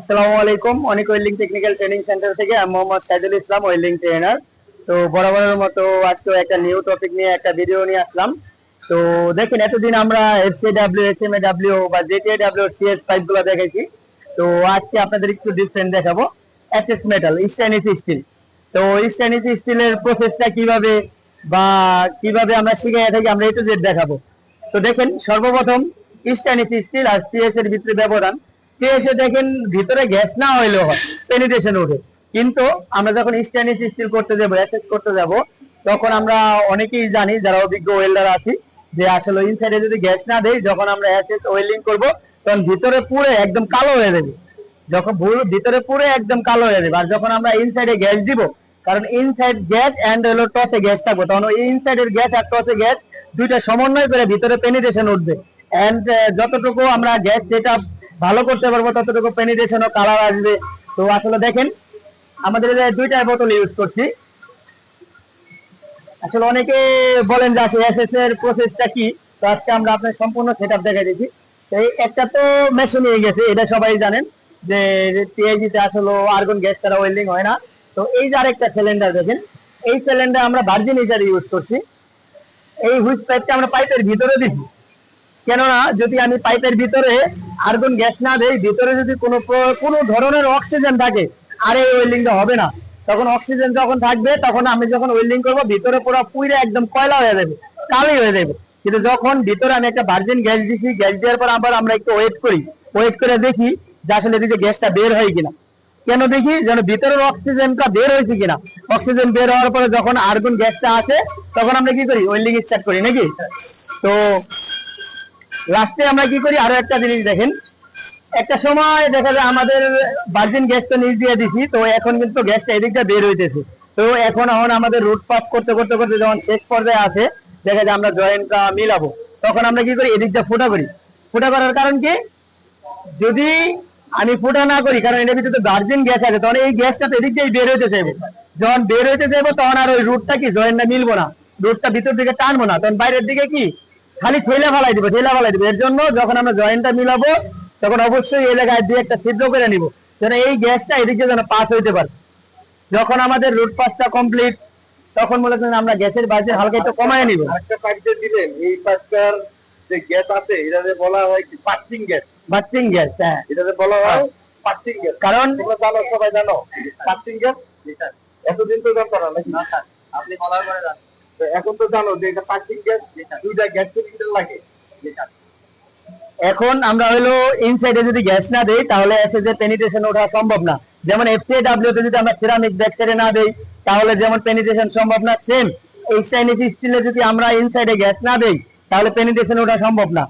আসসালামু আলাইকুম। অনেক ওয়েল্ডিং টেকনিক্যাল ট্রেনিং সেন্টার থেকে আমি মোহাম্মদ সাইদুল ইসলাম, ওয়েল্ডিং ট্রেনার। তো বরাবরের মতো আজকে একটা নিউ টপিক নিয়ে একটা ভিডিও নিয়ে আসলাম। তো দেখেন, এতদিন আমরা এফসিডাব্লিউ এসএমএডাব্লিউ বা জেটিএডাব্লিউ সিএস পাইপগুলো দেখেছি তো আজকে আপনাদের একটু ডিফারেন্ট দেখাবো। এসএস মেটাল স্টেনিস স্টিল তো স্টেনিস স্টিলের প্রসেসটা কীভাবে বা কীভাবে আমরা শিখে থাকি, আমরা একটু জেড দেখাবো। তো দেখেন, সর্বপ্রথম স্টেনিস স্টিল আর সিএস এর ভিতরে ব্যবধান। সিএস এ দেখেন ভিতরে গ্যাস না হইলেও হয় পেনিটেশন উঠে কিন্তু আমরা যখন স্টেনিস স্টিল করতে যাব অ্যাসেস করতে যাব, তখন আমরা অনেকেই জানি, যারা অভিজ্ঞ ওয়েল্ডার আছি, যে আসলে ইনসাইডে যদি গ্যাস না দেই, যখন আমরা অ্যাসেস ওয়েল্ডিং করব, তখন ভিতরে পুরো একদম কালো হয়ে যাবে। যখন ভুল, ভিতরে পুরো একদম কালো হয়ে যাবে। আর যখন আমরা ইনসাইডে গ্যাস দিব, কারণ ইনসাইড গ্যাস এন্ড হলো টসে গ্যাস থাকবে, তখন ওই ইনসাইডের গ্যাস আর টসে গ্যাস দুইটা সমন্বয় করে ভিতরে পেনিটেশন উঠবে। অ্যান্ড যতটুকু আমরা গ্যাস যেটা ভালো করতে পারব, ততটুকু পেনিটেশন ও কালার আসবে। তো আসলে দেখেন, আমাদের দুইটা বোতল ইউজ করছি। আসলে অনেকে বলেন যে আসলে এসএস এর প্রসেসটা কি? তো আজকে আমরা আপনার সম্পূর্ণ সেটআপ দেখাই দিচ্ছি তো একটা তো মেশিন নিয়ে গেছে, এটা সবাই জানেন যে টিআইজি তে আসলে আর্গন গ্যাস ছাড়া ওয়েল্ডিং হয় না। তো এই যে আরেকটা সিলিন্ডার দেখেন, এই সিলিন্ডার আমরা ভার্জিন হিসাবে ইউজ করছি। এই হুইচ পাইপটা আমরা পাইপের ভিতরে দিচ্ছি। কেননা, যদি আমি পাইপের ভিতরে আর্গন গ্যাস না দেই, ভিতরে যদি কোনো কোনো ধরনের অক্সিজেন থাকে, আর এই ওয়েল্ডিংটা হবে না। তখন অক্সিজেন যখন থাকবে, তখন আমি যখন ওয়েল্ডিং করব, ভিতরে পুরো পুইরে একদম কয়লা হয়ে যাবে, কালি হয়ে যাবে। কিন্তু যখন ভিতরে আমি একটা ভার্জিন গ্যাস দিছি, গ্যাস দেওয়ার পর আবার আমরা একটু ওয়েট করি। ওয়েট করে দেখি যে আসলে এদিকে গ্যাসটা বের হয় কিনা। কেন দেখি? যেন ভিতরের অক্সিজেনটা বের হয়েছে কিনা। অক্সিজেন বের হওয়ার পরে যখন আর্গন গ্যাসটা আসে, তখন আমরা কি করি? ওয়েল্ডিং স্টার্ট করি নাকি? তো লাস্টে আমরা কি করি? আরও একটা জিনিস দেখেন। একটা সময় দেখা যায় আমাদের বার্জিন গ্যাস তো নিচ দিয়ে দিছি, তো এখন কিন্তু গ্যাসটা এদিকটা বের হইতেছে। তো এখন এখন আমাদের রুট পাস করতে করতে করতে যখন শেষ পর্যায়ে আছে দেখা যায় আমরা জয়েন্টটা মিলাবো। তখন আমরা কি করি? এদিকটা ফুটা করি। ফুটা করার কারণ কি? যদি আমি ফুটা না করি, কারণ এটার ভিতরে ভার্জিন গ্যাস আছে, তখন এই গ্যাসটা তো এদিক দিয়ে বের হইতে চাইব। যখন বের হইতে চাইব, তখন আর ওই রুটটা কি? জয়েন্টটা মিলবো না। রুটটা ভিতর দিকে টানবো না। তখন বাইরের দিকে কি? খালি ঠেলা ফালাই দিব ঠেলা ফেলাই দিব। এর জন্য যখন আমরা জয়েন্টটা মিলাবো তখন অবশ্যই এই জায়গায় দিয়ে একটা ছিদ্র করে নিব যেন এই গ্যাসটা এদিকে যেন পাস হইতে পারে। যখন আমাদের রুট পাসটা কমপ্লিট তখন মনে করেন আমরা গ্যাসের বাজে হালকা একটু কমায় নিব। আরেকটা পাইপ যে দিলেন এই পাইপটার যে গ্যাস আছে এটাতে বলা হয় কি পার্কিং গ্যাস? বাচ্চিং গ্যাস হ্যাঁ। এটাতে বলা হয় পার্কিং গ্যাস। কারণ তোমরা জানো সবাই জানো পার্কিং গ্যাস? এতদিন তো জানতো না আপনি বলার পরে জানেন এখন তো জানো যে এটা পার্কিং গ্যাস দুইটা গ্যাস সিলিন্ডার লাগে। এখন আমরা হলো ইনসাইডে যদি গ্যাস না দেই, তাহলে এসে যে পেনিটেশন ওঠা সম্ভব না। যেমন এফসিডাব্লিউ তে যদি আমরা সিরামিক ব্যাকসাইডে না দেই, তাহলে যেমন পেনিটেশন সম্ভব না সেম এই চাইনিজ স্টিলে যদি আমরা ইনসাইডে গ্যাস না দেই, তাহলে পেনিটেশন ওঠা সম্ভব না।